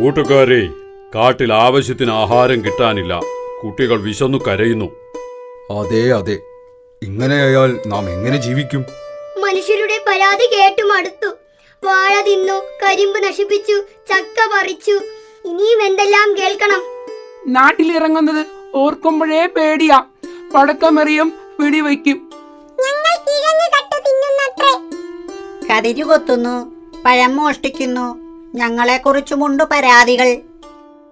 കൂട്ടുകാരെ കാട്ടിൽ ആവശ്യത്തിന് ആഹാരം കിട്ടാനില്ല. കുട്ടികൾ വിശന്നു കരയുന്നു. അതെ അതെ. ഇങ്ങനെയായാൽ നാം എങ്ങനെ ജീവിക്കും? മനുഷ്യരുടെ പരാതി കേട്ടു മടുത്തു വാഴ തിന്നു കരിമ്പ് നശിപ്പിച്ചു ചക്ക പറിച്ചു. ഇനിയും എന്തെല്ലാം കേൾക്കണം? നാട്ടിലിറങ്ങുന്നത് ഓർക്കുമ്പോഴേ പേടിയാ. പടക്കമെറിയും പിടിവയ്ക്കും കതിരു കൊത്തുന്നു പഴം മോഷ്ടിക്കുന്നു ഞങ്ങളെക്കുറിച്ചുമുണ്ട് പരാതികൾ.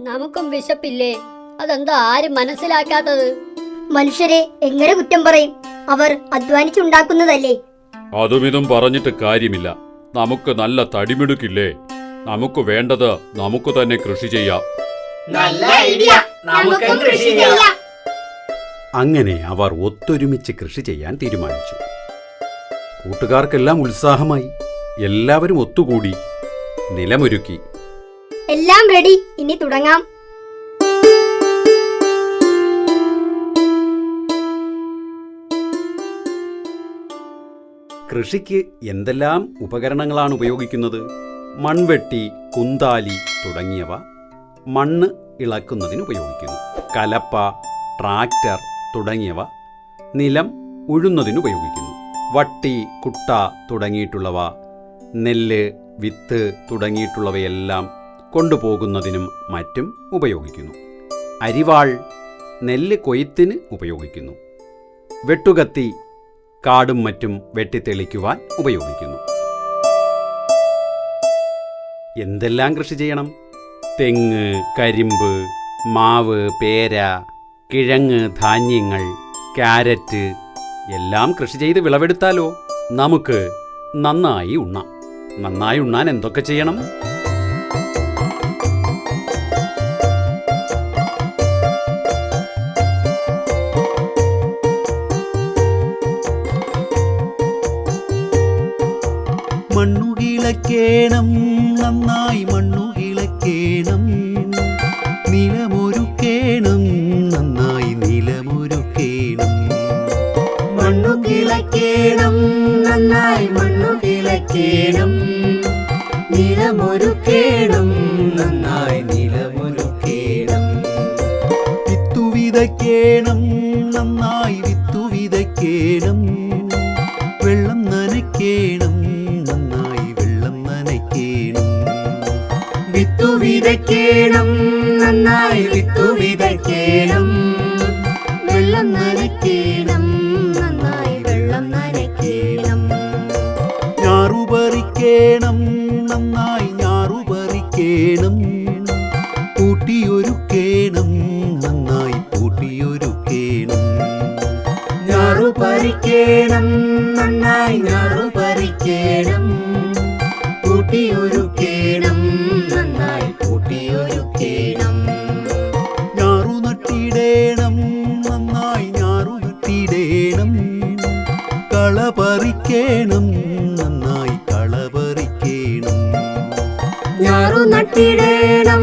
നമുക്കും വിശപ്പില്ലേ? അതെന്താ ആരും മനസ്സിലാക്കാത്തത്? മനുഷ്യരെ എങ്ങനെ കുറ്റം പറയും? അവർ അധ്വാനിച്ചുണ്ടാക്കുന്നതല്ലേ? അതും ഇതും പറഞ്ഞിട്ട് കാര്യമില്ല. നമുക്ക് നല്ല തടിമിടുക്കില്ലേ? നമുക്ക് വേണ്ടത് നമുക്ക് തന്നെ കൃഷി ചെയ്യാം. നല്ല ഐഡിയ. നമുക്കും കൃഷി ചെയ്യാം. അങ്ങനെ അവർ ഒത്തൊരുമിച്ച് കൃഷി ചെയ്യാൻ തീരുമാനിച്ചു. കൂട്ടുകാർക്കെല്ലാം ഉത്സാഹമായി. എല്ലാവരും ഒത്തുകൂടി. നിലമൊരുക്കി. എല്ലാം റെഡി ഇനി തുടങ്ങാം. കൃഷിക്ക് എന്തെല്ലാം ഉപകരണങ്ങളാണ് ഉപയോഗിക്കുന്നത്? മൺവെട്ടി കുന്താലി തുടങ്ങിയവ മണ്ണ് ഇളക്കുന്നതിന് ഉപയോഗിക്കുന്നു. കലപ്പ ട്രാക്ടർ തുടങ്ങിയവ നിലം ഉഴുന്നതിന് ഉപയോഗിക്കുന്നു. വട്ടി കുട്ട തുടങ്ങിയിട്ടുള്ളവ നെല്ല് വിത്ത് തുടങ്ങിയിട്ടുള്ളവയെല്ലാം കൊണ്ടുപോകുന്നതിനും മറ്റും ഉപയോഗിക്കുന്നു. അരിവാൾ നെല്ല് കൊയ്ത്തിന് ഉപയോഗിക്കുന്നു. വെട്ടുകത്തി കാടും മറ്റും വെട്ടിത്തെളിക്കുവാൻ ഉപയോഗിക്കുന്നു. എന്തെല്ലാം കൃഷി ചെയ്യണം? തെങ്ങ് കരിമ്പ് മാവ് പേര കിഴങ്ങ് ധാന്യങ്ങൾ ക്യാരറ്റ് എല്ലാം കൃഷി ചെയ്ത് വിളവെടുത്താലോ? നമുക്ക് നന്നായി ഉണ്ണാം. നന്നായി ഉണ്ണാൻ എന്തൊക്കെ ചെയ്യണം? മണ്ണുകിളക്കേണം നന്നായി മണ്ണുകിളക്കേണം. നിലമൊരുക്കേണം നന്നായി നിലമൊരുക്കേണം. മണ്ണുകിളക്കേണം നന്നായി മണ്ണു കിളക്കേണം നിലമൊരുക്കേണം നന്നായി നിലമൊരുക്കേണം വിത്തു വിതയ്ക്കേണം നന്നായി വിത്തു വിതയ്ക്കേണം വെള്ളം നനയ്ക്കേണം നന്നായി വെള്ളം നനയ്ക്കേണം വിത്തു വിതയ്ക്കേണം നന്നായി വിത്തു വിതയ്ക്കേണം വെള്ളം നനയ്ക്കേണം പറിക്കേണം നന്നായി ഞാറുപറിക്കേണം. കൂട്ടിയൊരുക്കേണം നന്നായി കൂട്ടിയൊരുക്കേണം ഞാറുപറിക്കേണം നന്നായി ഞാറുപറിക്കേണം. കൂട്ടിയൊരുക്കേണം ഞാറു നട്ടിടേണം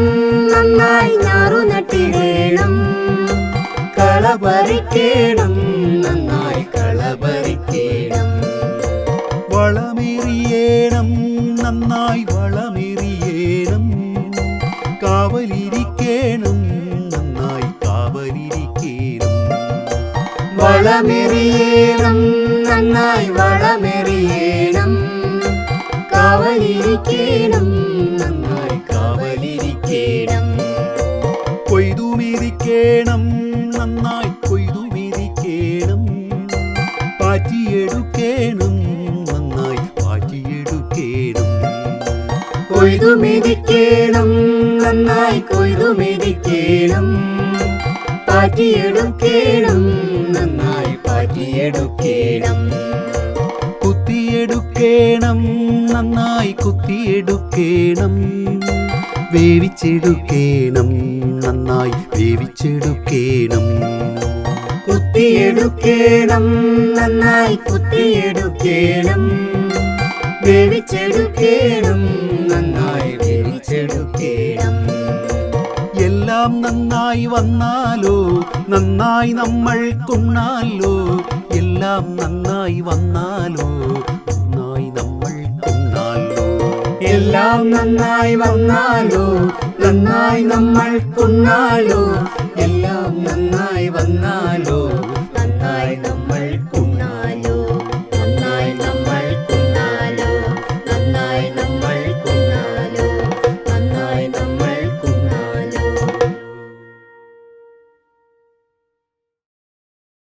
നന്നായി ഞാറു നട്ടിടേണം. കളപറിക്കേണം നന്നായി കളപറിക്കേണം. വളമേറിയേണം നന്നായി വളമേറിയേണം. കാവലിരിക്കേണം നന്നായി കാവലിരിക്കേണം. വളമെറിയേണം നന്നായി വളമെറിയേണം. കാവലിരിക്കേണം. നന്നായി കാവലിരിക്കേണം. കൊയ്തുമിരിക്കേണം. നന്നായി കൊയ്തുമിരിക്കേണം. പാറ്റിയെടുക്കേണം. നന്നായി പാറ്റിയെടുക്കേണം. കൊയ്തുമിരിക്കേണം. നന്നായി കൊയ്തുമിരിക്കേണം. പാറ്റിയെടുക്കേണം. നന്നായി പാറ്റിയെടുക്കേണം. കുത്തിയെടുക്കേണം. നന്നായി കുത്തിയെടുക്കേണം. വേവിച്ചെടുക്കേണം. നന്നായി വേവിച്ചെടുക്കേണം. കുത്തിയെടുക്കേണം. നന്നായി കുത്തിയെടുക്കേണം. വേവിച്ചെടുക്കേണം. നന്നായി വേവിച്ചെടുക്കേണം. എല്ലാം നന്നായി വന്നാലോ? നന്നായി നമ്മൾ കുണ്ണാലോ എല്ലാം നന്നായി വന്നാലോ? എല്ലാം നന്നായി വന്നാലോ? നന്നായി നമ്മൾ കൊന്നാലോ? എല്ലാം നന്നായി വന്നാലോ?